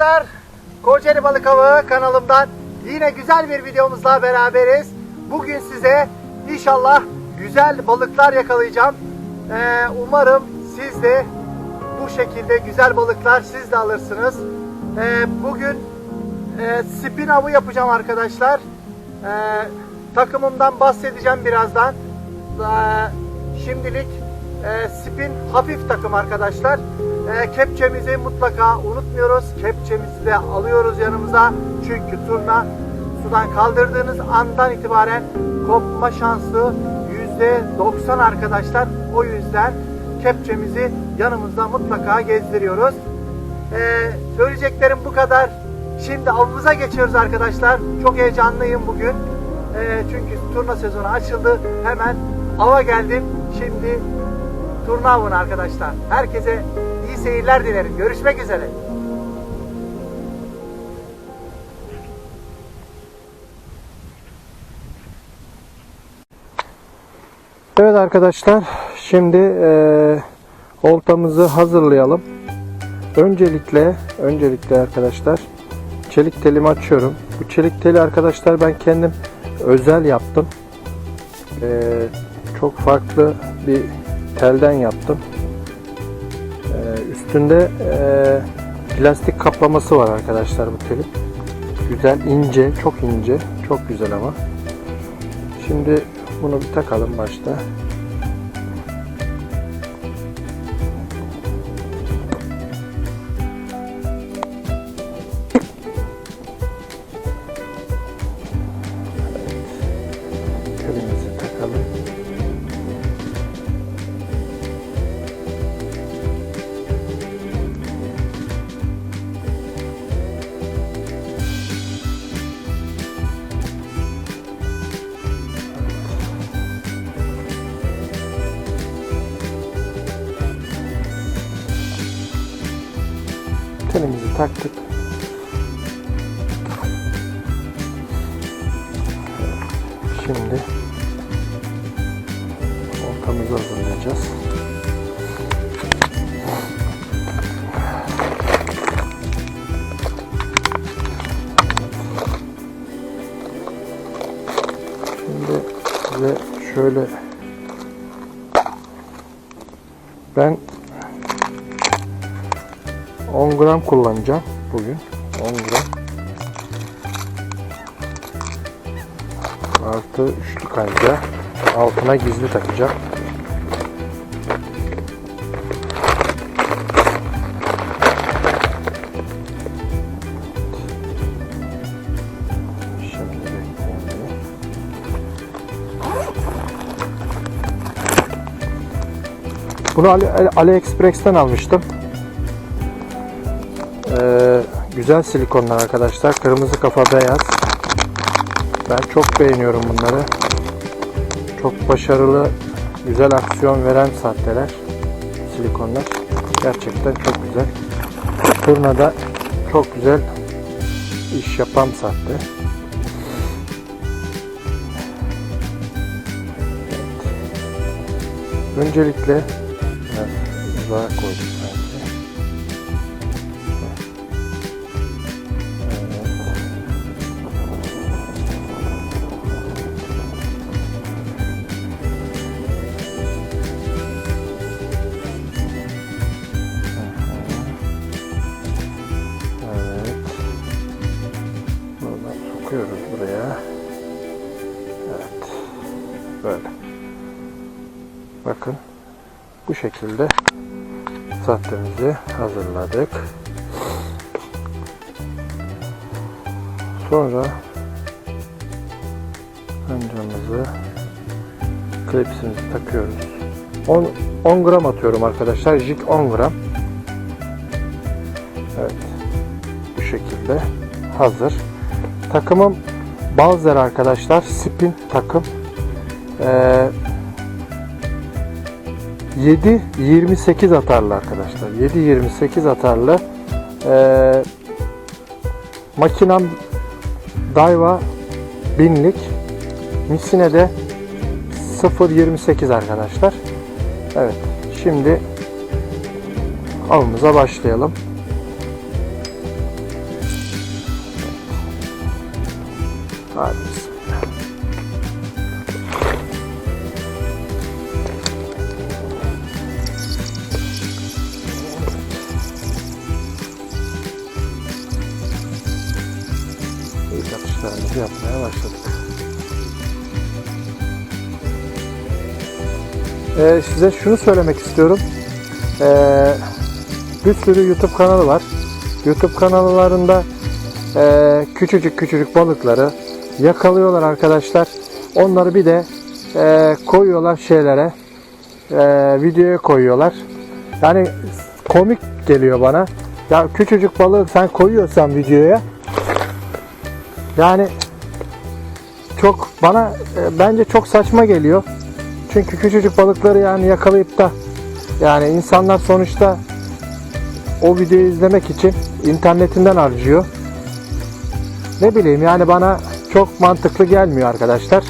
arkadaşlar. Kocaeli Balık Avı kanalımdan yine güzel bir videomuzla beraberiz. Bugün size inşallah güzel balıklar yakalayacağım. Ee, umarım siz de bu şekilde güzel balıklar siz de alırsınız. Ee, bugün e, spin avı yapacağım arkadaşlar. Ee, takımımdan bahsedeceğim birazdan. Ee, şimdilik e, spin hafif takım arkadaşlar. E, kepçemizi mutlaka unutmuyoruz. Kepçemizi de alıyoruz yanımıza. Çünkü turna sudan kaldırdığınız andan itibaren kopma şansı %90 arkadaşlar. O yüzden kepçemizi yanımızda mutlaka gezdiriyoruz. Ee, söyleyeceklerim bu kadar. Şimdi avımıza geçiyoruz arkadaşlar. Çok heyecanlıyım bugün. Ee, çünkü turna sezonu açıldı. Hemen ava geldim. Şimdi turna avına arkadaşlar. Herkese iyi seyirler dilerim. Görüşmek üzere. Evet arkadaşlar. Şimdi eee oltamızı hazırlayalım. Öncelikle öncelikle arkadaşlar çelik telimi açıyorum. Bu çelik teli arkadaşlar ben kendim özel yaptım. Ee, çok farklı bir telden yaptım. Ee, üstünde e, plastik kaplaması var arkadaşlar bu telin. Güzel ince, çok ince, çok güzel ama. Şimdi bunu bir takalım başta. Taktık. Şimdi ortamızı hazırlayacağız. Şimdi size şöyle ben 10 gram kullanacağım bugün. 10 gram. Artı üçlü kanca. Altına gizli takacağım. Bunu Ali, AliExpress'ten almıştım. Ee, güzel silikonlar arkadaşlar. Kırmızı kafa beyaz. Ben çok beğeniyorum bunları. Çok başarılı, güzel aksiyon veren sahteler. Silikonlar. Gerçekten çok güzel. Turnada çok güzel iş yapan. Evet. Öncelikle biraz uzağa koyduk sanki. Şekilde sahtemizi hazırladık. Sonra kancamızı klipsimizi takıyoruz. 10, 10 gram atıyorum arkadaşlar. Jig 10 gram. Evet. Bu şekilde hazır. Takımım Balzer arkadaşlar. Spin takım. Ee, 7-28 atarlı arkadaşlar. 7-28 atarlı. Ee, makinam Daiwa 1000'lik. Misine de 0.28 arkadaşlar. Evet. Şimdi avımıza başlayalım. Hadi. Size şunu söylemek istiyorum. Ee, bir sürü YouTube kanalı var. YouTube kanallarında e, küçücük küçücük balıkları yakalıyorlar arkadaşlar. Onları bir de e, koyuyorlar şeylere, e, videoya koyuyorlar. Yani komik geliyor bana. Ya küçücük balığı sen koyuyorsan videoya, yani çok bana e, bence çok saçma geliyor. Çünkü küçücük balıkları yani yakalayıp da yani insanlar sonuçta o videoyu izlemek için internetinden harcıyor. Ne bileyim yani bana çok mantıklı gelmiyor arkadaşlar.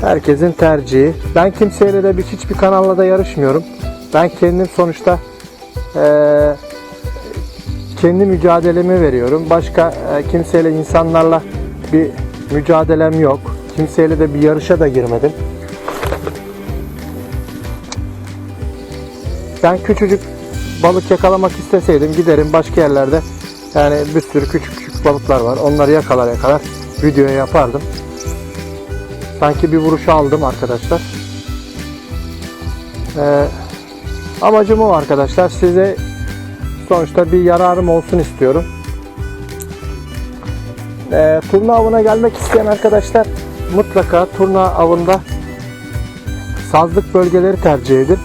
Herkesin tercihi. Ben kimseyle de bir hiçbir kanalla da yarışmıyorum. Ben kendim sonuçta eee kendi mücadelemi veriyorum. Başka e, kimseyle insanlarla bir mücadelem yok. Kimseyle de bir yarışa da girmedim. Ben küçücük balık yakalamak isteseydim giderim başka yerlerde yani bir sürü küçük küçük balıklar var. Onları yakalar yakalar videoya yapardım. Sanki bir vuruş aldım arkadaşlar. Ee, amacım o arkadaşlar. Size sonuçta bir yararım olsun istiyorum. Ee, turna avına gelmek isteyen arkadaşlar mutlaka turna avında sazlık bölgeleri tercih edin.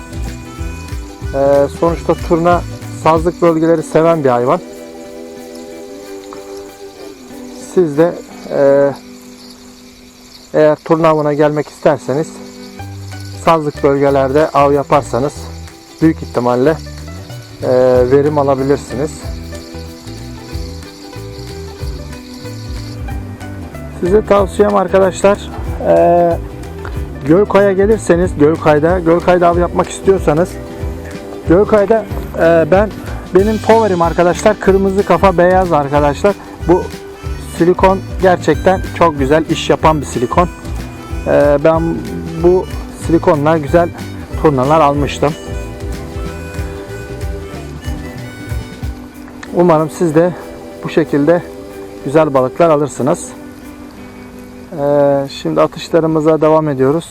Ee, sonuçta turna sazlık bölgeleri seven bir hayvan. Siz de e, eğer turna avına gelmek isterseniz sazlık bölgelerde av yaparsanız büyük ihtimalle e, verim alabilirsiniz. Size tavsiyem arkadaşlar e, Gölkay'a gelirseniz Gölkay'da Gölkay'da av yapmak istiyorsanız Gölkay'da e, ben benim favorim arkadaşlar kırmızı kafa beyaz arkadaşlar. Bu silikon gerçekten çok güzel iş yapan bir silikon. E, ben bu silikonla güzel turnalar almıştım. Umarım siz de bu şekilde güzel balıklar alırsınız. Ee, şimdi atışlarımıza devam ediyoruz.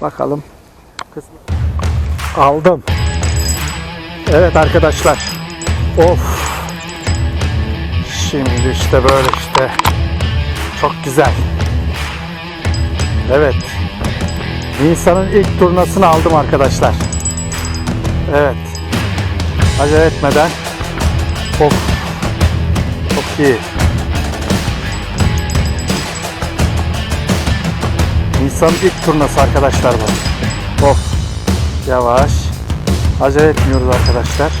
Bakalım. Aldım. Evet arkadaşlar. Of. Şimdi işte böyle işte. Çok güzel. Evet. Nisan'ın ilk turnasını aldım arkadaşlar. Evet. Acele etmeden. Of. Çok iyi. Nisan'ın ilk turnası arkadaşlar bu. Of. Yavaş. Acele etmiyoruz arkadaşlar.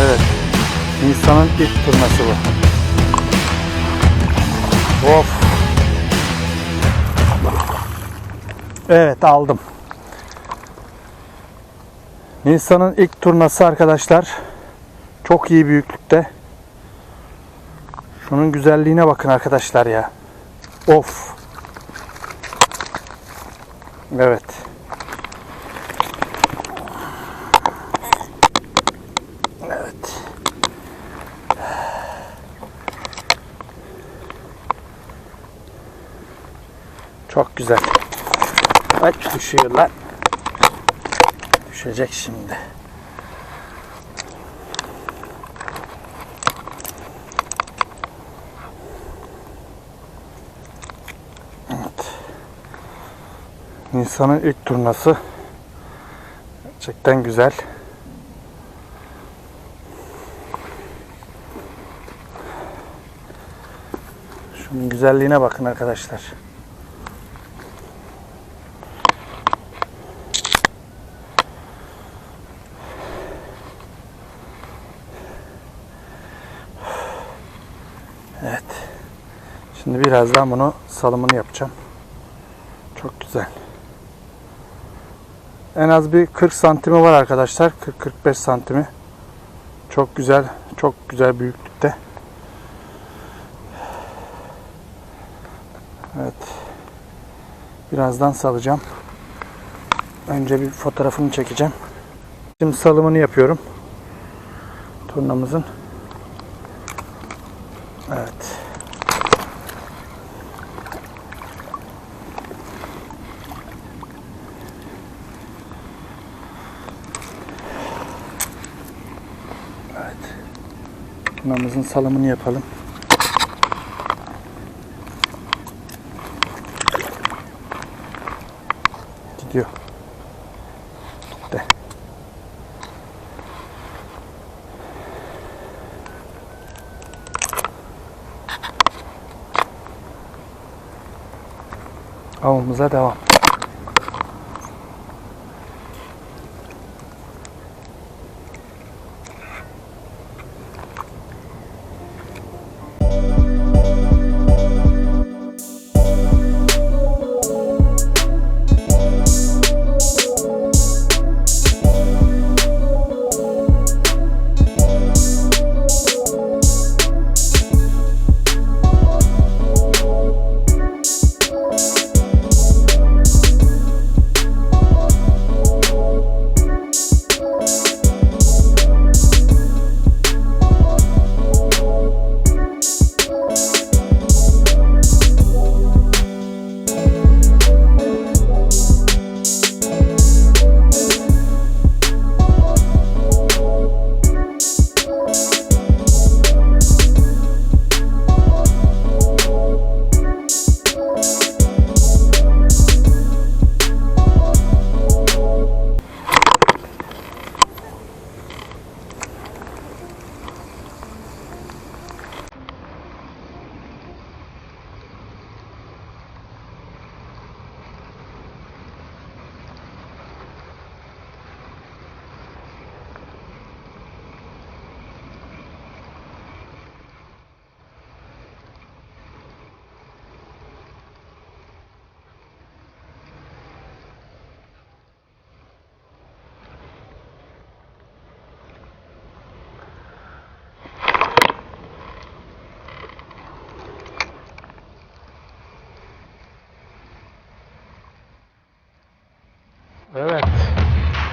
Evet. Nisan'ın ilk turnası bu. Of. Evet aldım. Nisan'ın ilk turnası arkadaşlar. Çok iyi büyüklükte. Şunun güzelliğine bakın arkadaşlar ya. Of. Evet. Evet. Çok güzel. Ay düşüyor lan. Düşecek şimdi. Nisan'ın ilk turnası gerçekten güzel. Şunun güzelliğine bakın arkadaşlar. Evet. Şimdi birazdan bunu salımını yapacağım. Çok güzel. En az bir 40 santimi var arkadaşlar. 40-45 santimi. Çok güzel, çok güzel büyüklükte. Evet. Birazdan salacağım. Önce bir fotoğrafını çekeceğim. Şimdi salımını yapıyorum. Turnamızın. Evet. Turnamızın salımını yapalım. Gidiyor. Gitti. Avımıza devam.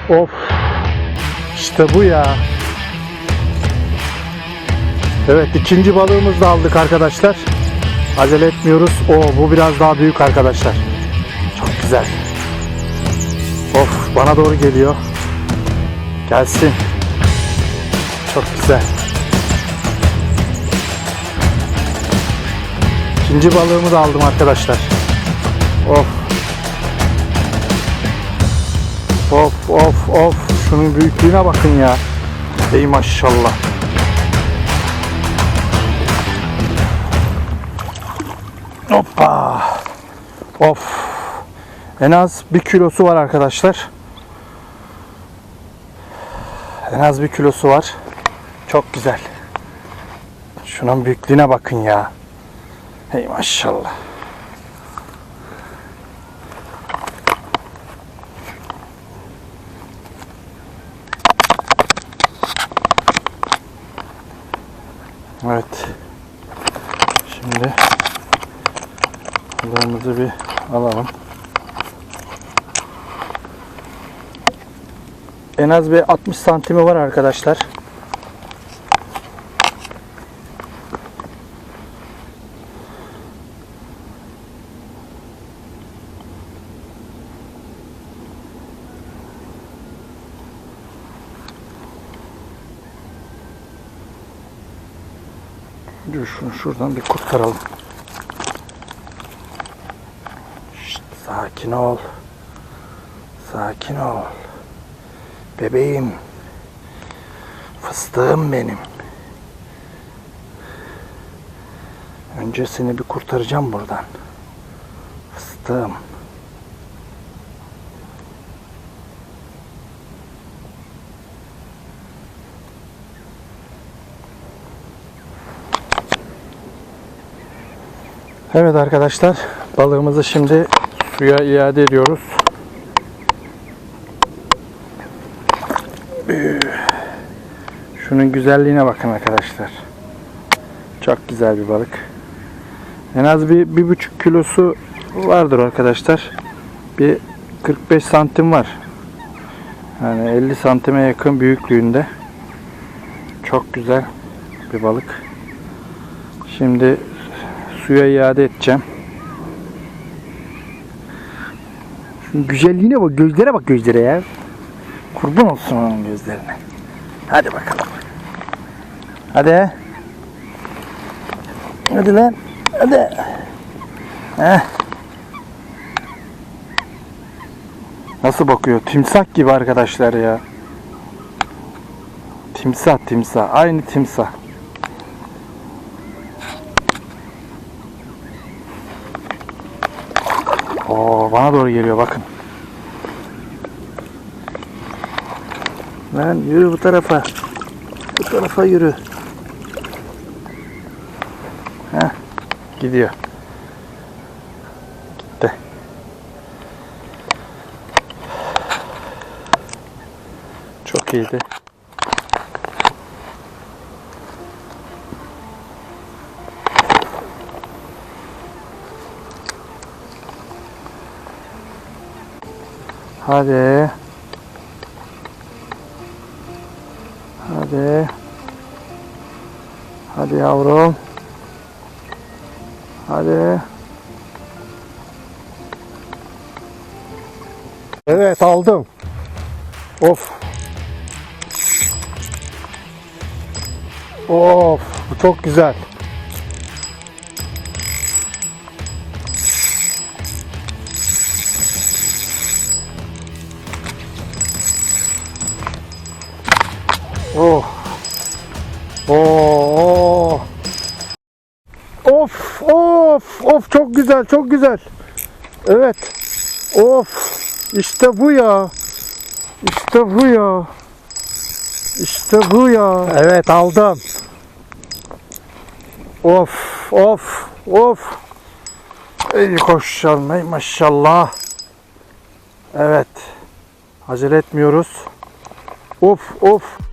Of. İşte bu ya. Evet ikinci balığımızı da aldık arkadaşlar. Acele etmiyoruz. O bu biraz daha büyük arkadaşlar. Çok güzel. Of bana doğru geliyor. Gelsin. Çok güzel. İkinci balığımı da aldım arkadaşlar. Of. Of of of. Şunun büyüklüğüne bakın ya. Ey maşallah. Hoppa. Of. En az bir kilosu var arkadaşlar. En az bir kilosu var. Çok güzel. Şunun büyüklüğüne bakın ya. Hey maşallah. Evet. Şimdi balığımızı bir alalım. En az bir 60 santimi var arkadaşlar. Dur şuradan bir kurtaralım. Sakin ol. Sakin ol. Bebeğim. Fıstığım benim. Önce seni bir kurtaracağım buradan. Fıstığım. Evet arkadaşlar balığımızı şimdi suya iade ediyoruz. Şunun güzelliğine bakın arkadaşlar. Çok güzel bir balık. En az bir, bir buçuk kilosu vardır arkadaşlar. Bir 45 santim var. Yani 50 santime yakın büyüklüğünde. Çok güzel bir balık. Şimdi suya iade edeceğim. Şunun güzelliğine bak, gözlere bak gözlere ya. Kurban olsun onun gözlerine. Hadi bakalım. Hadi. Hadi lan. Hadi. Heh. Nasıl bakıyor? Timsah gibi arkadaşlar ya. Timsah timsah. Aynı timsah. Bana doğru geliyor bakın. Lan yürü bu tarafa. Bu tarafa yürü. Heh, gidiyor. Gitti. Çok iyiydi. Hadi. Hadi. Hadi yavrum. Hadi. Evet aldım. Of. Of bu çok güzel. Oh. Oh. Of of of çok güzel çok güzel. Evet. Of. İşte bu ya. İşte bu ya. İşte bu ya. Evet aldım. Of of of. Ey koşalım maşallah. Evet. Acele etmiyoruz. Of of.